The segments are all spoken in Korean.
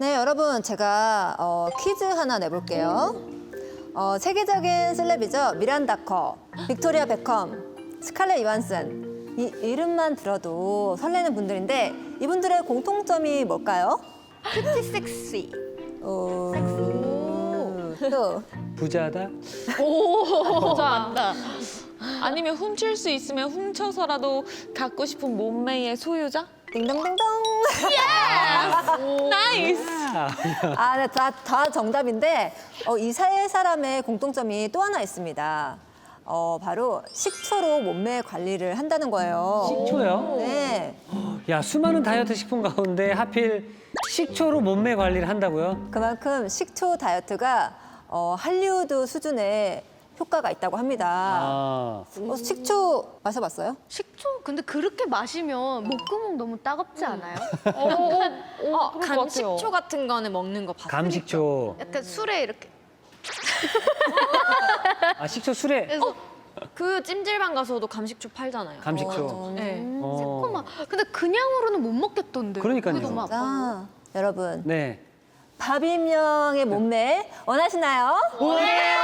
네, 여러분 제가 어, 퀴즈 하나 내볼게요. 어, 세계적인 셀럽이죠. 미란다 커, 빅토리아 베컴, 스칼렛 요한슨. 이 이름만 들어도 설레는 분들인데 이분들의 공통점이 뭘까요? 큐티 섹시. 어, 또 부자다? 진짜 안다. 아니면 훔칠 수 있으면 훔쳐서라도 갖고 싶은 몸매의 소유자? 딩동딩동. 나이스. 아, 네, 다, 다 정답인데 어, 이 세 사람의 공통점이 또 하나 있습니다. 어, 바로 식초로 몸매 관리를 한다는 거예요. 식초요? 네. 야 수많은 다이어트 식품 가운데 하필 식초로 몸매 관리를 한다고요? 그만큼 식초 다이어트가 어, 할리우드 수준의 효과가 있다고 합니다. 아, 어, 식초 마셔봤어요? 식초? 근데 그렇게 마시면 목구멍 너무 따갑지 않아요? 어, 그럴 것 같아요. 감식초 같은 거는 먹는 거 봤어요. 감식초. 약간 술에 이렇게. 아 식초 술에 그래서 그 찜질방 가서도 감식초 팔잖아요. 감식초. 네. 어. 새콤한. 근데 그냥으로는 못 먹겠던데. 그러니까요. 그게 너무 아파. 자, 여러분 네. 바비명의 몸매 원하시나요? 원해요.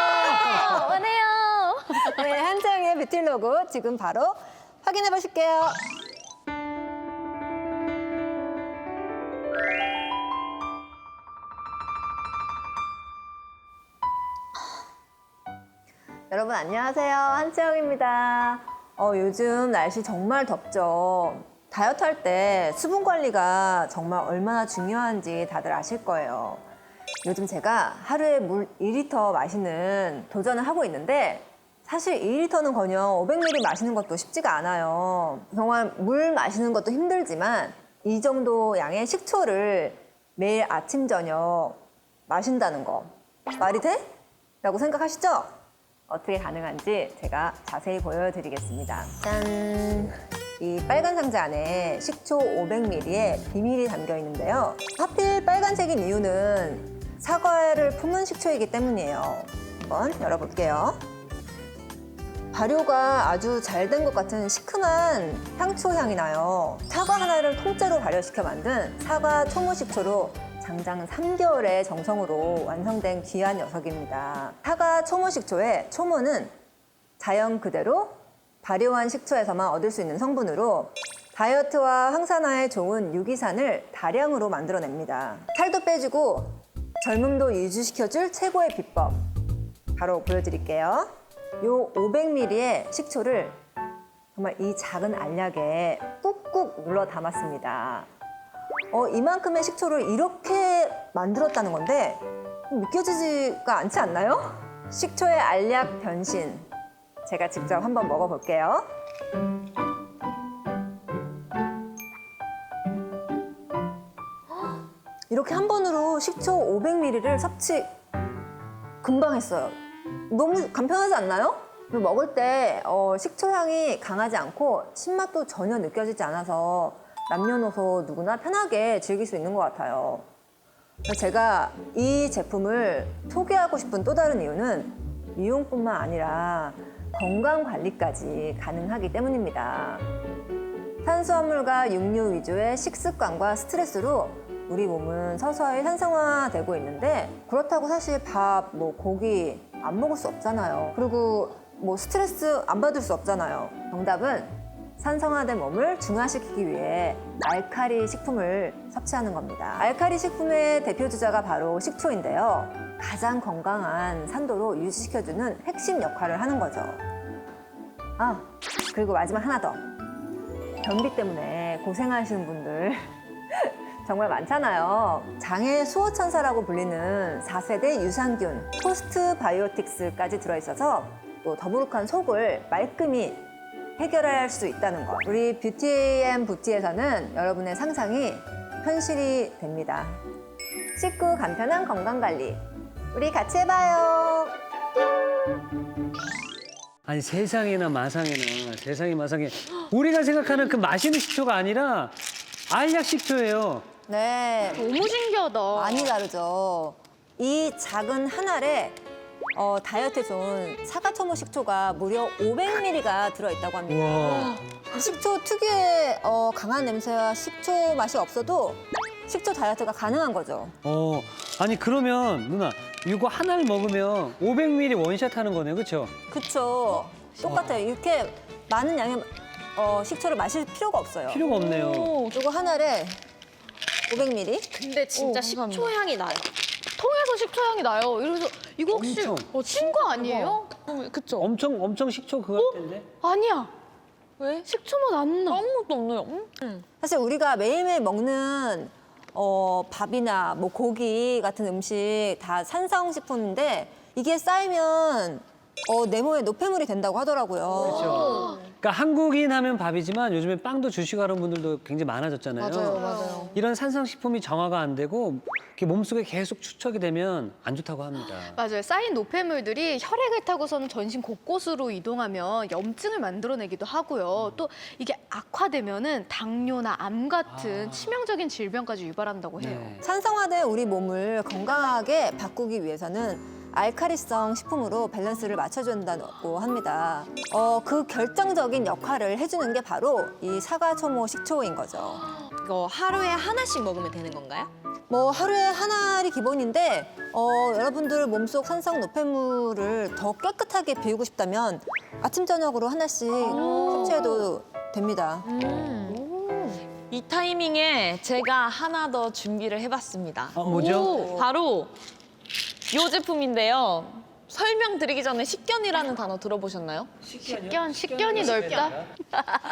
네, 한 장의 뷰티 로그 지금 바로 확인해 보실게요. 여러분 안녕하세요. 한채영입니다. 어, 요즘 날씨 정말 덥죠. 다이어트 할 때 수분 관리가 정말 얼마나 중요한지 다들 아실 거예요. 요즘 제가 하루에 물 2리터 마시는 도전을 하고 있는데 사실 2리터는 커녕 500ml 마시는 것도 쉽지가 않아요. 정말 물 마시는 것도 힘들지만 이 정도 양의 식초를 매일 아침 저녁 마신다는 거 말이 돼? 라고 생각하시죠? 어떻게 가능한지 제가 자세히 보여드리겠습니다. 짠! 이 빨간 상자 안에 식초 500ml에 비밀이 담겨 있는데요. 하필 빨간색인 이유는 사과를 품은 식초이기 때문이에요. 한번 열어볼게요. 발효가 아주 잘 된 것 같은 시큼한 향초 향이 나요. 사과 하나를 통째로 발효시켜 만든 사과 초무 식초로 장장 3개월의 정성으로 완성된 귀한 녀석입니다. 사과 초무 식초의 초무는 자연 그대로 발효한 식초에서만 얻을 수 있는 성분으로 다이어트와 항산화에 좋은 유기산을 다량으로 만들어냅니다. 살도 빼주고 젊음도 유지시켜줄 최고의 비법 바로 보여드릴게요. 요 500ml의 식초를 정말 이 작은 알약에 꾹꾹 눌러 담았습니다. 어, 이만큼의 식초를 이렇게 만들었다는 건데 믿겨지지가 않지 않나요? 식초의 알약 변신. 제가 직접 한번 먹어볼게요. 이렇게 한 번으로 식초 500ml를 섭취 금방 했어요. 너무 간편하지 않나요? 먹을 때 어, 식초 향이 강하지 않고 신맛도 전혀 느껴지지 않아서 남녀노소 누구나 편하게 즐길 수 있는 것 같아요. 제가 이 제품을 소개하고 싶은 또 다른 이유는 미용뿐만 아니라 건강 관리까지 가능하기 때문입니다. 탄수화물과 육류 위주의 식습관과 스트레스로 우리 몸은 서서히 산성화되고 있는데 그렇다고 사실 밥, 뭐 고기 안 먹을 수 없잖아요. 그리고 뭐 스트레스 안 받을 수 없잖아요. 정답은 산성화된 몸을 중화시키기 위해 알카리 식품을 섭취하는 겁니다. 알카리 식품의 대표 주자가 바로 식초인데요. 가장 건강한 산도로 유지시켜주는 핵심 역할을 하는 거죠. 아, 그리고 마지막 하나 더. 변비 때문에 고생하시는 분들 정말 많잖아요. 장의 수호천사라고 불리는 4세대 유산균, 포스트 바이오틱스까지 들어있어서 또 더부룩한 속을 말끔히 해결할 수 있다는 것. 우리 뷰티 앤 부티에서는 여러분의 상상이 현실이 됩니다. 쉽고 간편한 건강관리. 우리 같이 해봐요. 아니 세상에나 마상에나 세상에 마상에 우리가 생각하는 그 맛있는 식초가 아니라 알약 식초예요. 네. 너무 신기하다. 많이 다르죠. 이 작은 한 알에 어, 다이어트에 좋은 사과초모 식초가 무려 500ml가 들어있다고 합니다. 우와. 식초 특유의 어, 강한 냄새와 식초 맛이 없어도 식초 다이어트가 가능한 거죠. 어, 아니 그러면 누나 이거 하나를 먹으면 500ml 원샷 하는 거네요, 그렇죠? 그쵸. 똑같아요. 이렇게 많은 양의 어, 식초를 마실 필요가 없어요. 필요가 없네요. 이거 하나를 500ml. 근데 진짜 오, 식초 감사합니다. 향이 나요. 통에서 식초 향이 나요. 이래서 이거 혹시 엄청. 어, 친거 아니에요? 어, 그쵸? 엄청 엄청 식초 그거 할 텐데. 아니야. 왜? 식초 맛안 나. 아무것도 없네요. 음? 사실 우리가 매일매일 먹는 어, 밥이나 뭐 고기 같은 음식 다 산성식품인데 이게 쌓이면 어, 내 몸에 노폐물이 된다고 하더라고요. 그렇죠. 그러니까 한국인 하면 밥이지만 요즘에 빵도 주식하는 분들도 굉장히 많아졌잖아요. 맞아요. 이런 산성식품이 정화가 안 되고 이렇게 몸속에 계속 축적이 되면 안 좋다고 합니다. 맞아요. 쌓인 노폐물들이 혈액을 타고서는 전신 곳곳으로 이동하면 염증을 만들어내기도 하고요. 또 이게 악화되면은 당뇨나 암 같은 치명적인 질병까지 유발한다고 해요. 네. 산성화된 우리 몸을 건강하게 바꾸기 위해서는 알카리성 식품으로 밸런스를 맞춰준다고 합니다. 어, 그 결정적인 역할을 해주는 게 바로 이 사과, 초모, 식초인 거죠. 이거 하루에 하나씩 먹으면 되는 건가요? 뭐 하루에 한 알이 기본인데 어, 여러분들 몸속 산성 노폐물을 더 깨끗하게 비우고 싶다면 아침 저녁으로 하나씩 섭취해도 됩니다. 이 타이밍에 제가 하나 더 준비를 해봤습니다. 어, 뭐죠? 바로 요 제품인데요. 설명드리기 전에 식견이라는 단어 들어보셨나요? 식견, 식견이 넓다?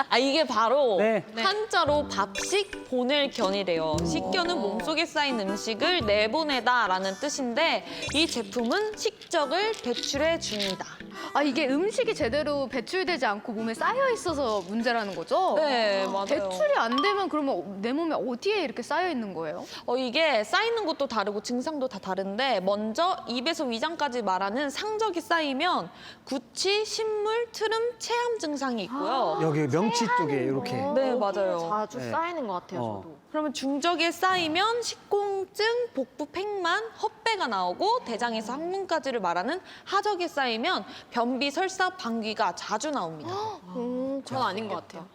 아 이게 바로 네. 한자로 밥식 보낼 견이래요. 식견은 몸속에 쌓인 음식을 내보내다 라는 뜻인데 이 제품은 식적을 배출해 줍니다. 아, 이게 음식이 제대로 배출되지 않고 몸에 쌓여 있어서 문제라는 거죠? 네, 맞아요. 배출이 안 되면 그러면 내 몸에 어디에 이렇게 쌓여 있는 거예요? 어, 이게 쌓이는 것도 다르고 증상도 다 다른데 먼저 입에서 위장까지 말하는 상적이 쌓이면 구취, 신물, 트름, 체함 증상이 있고요. 여기 명치 쪽에 이렇게. 네, 맞아요. 자주 네. 쌓이는 것 같아요, 어. 저도. 그러면 중적에 쌓이면 식공증, 복부 팽만, 헛배가 나오고 대장에서 항문까지를 말하는 하적에 쌓이면 변비, 설사, 방귀가 자주 나옵니다. 음, 전 아닌 것 같아요.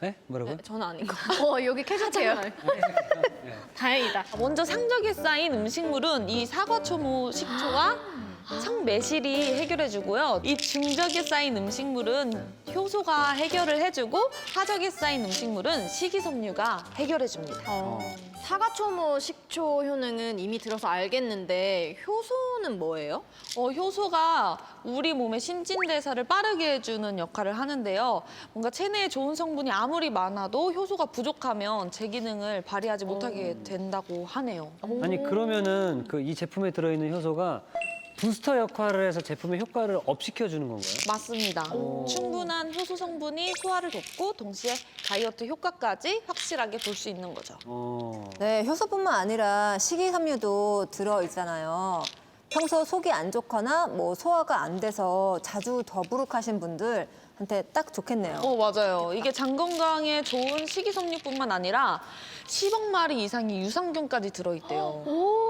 네? 뭐라고요? 네, 저는 아닌 것 같아요. 어, 여기 캐셔츠예요. 다행이다. 먼저 상적에 쌓인 음식물은 이 사과 초모 식초와 청매실이 해결해주고요. 이 중적에 쌓인 음식물은 효소가 해결을 해주고 하적에 쌓인 음식물은 식이섬유가 해결해줍니다. 어. 사과초모 식초 효능은 이미 들어서 알겠는데 효소는 뭐예요? 어, 효소가 우리 몸의 신진대사를 빠르게 해주는 역할을 하는데요. 뭔가 체내에 좋은 성분이 아무리 많아도 효소가 부족하면 제 기능을 발휘하지 못하게 된다고 하네요. 아니 그러면은 그 이 제품에 들어있는 효소가 부스터 역할을 해서 제품의 효과를 업시켜 주는 건가요? 맞습니다. 충분한 효소 성분이 소화를 돕고 동시에 다이어트 효과까지 확실하게 볼 수 있는 거죠. 어. 네, 효소뿐만 아니라 식이섬유도 들어 있잖아요. 평소 속이 안 좋거나 뭐 소화가 안 돼서 자주 더부룩하신 분들한테 딱 좋겠네요. 어, 맞아요. 이게 장 건강에 좋은 식이섬유뿐만 아니라 10억 마리 이상의 유산균까지 들어있대요.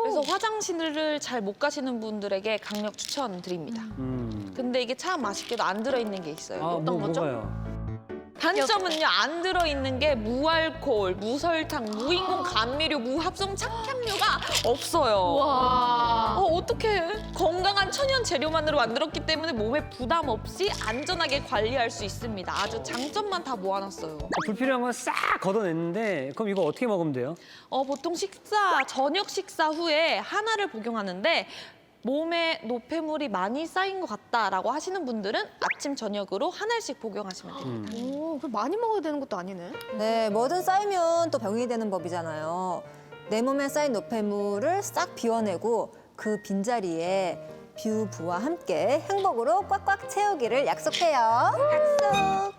그래서 화장실을 잘 못 가시는 분들에게 강력 추천드립니다. 음. 근데 이게 참 맛있게도 안 들어있는 게 있어요. 아, 어떤 뭐, 거죠? 뭐가요? 단점은요 안 들어있는 게 무알코올, 무설탕, 무인공 감미료, 무합성 착향료가 없어요. 와. 어, 어떻게 건강한 천연 재료만으로 만들었기 때문에 몸에 부담 없이 안전하게 관리할 수 있습니다. 아주 장점만 다 모아놨어요. 불필요한 건 싹 걷어냈는데 그럼 이거 어떻게 먹으면 돼요? 어, 보통 식사, 저녁 식사 후에 하나를 복용하는데 몸에 노폐물이 많이 쌓인 것 같다라고 하시는 분들은 아침, 저녁으로 하나씩 복용하시면 됩니다. 오, 그럼 많이 먹어야 되는 것도 아니네. 네, 뭐든 쌓이면 또 병이 되는 법이잖아요. 내 몸에 쌓인 노폐물을 싹 비워내고 그 빈자리에 뷰, 부와 함께 행복으로 꽉꽉 채우기를 약속해요. 약속!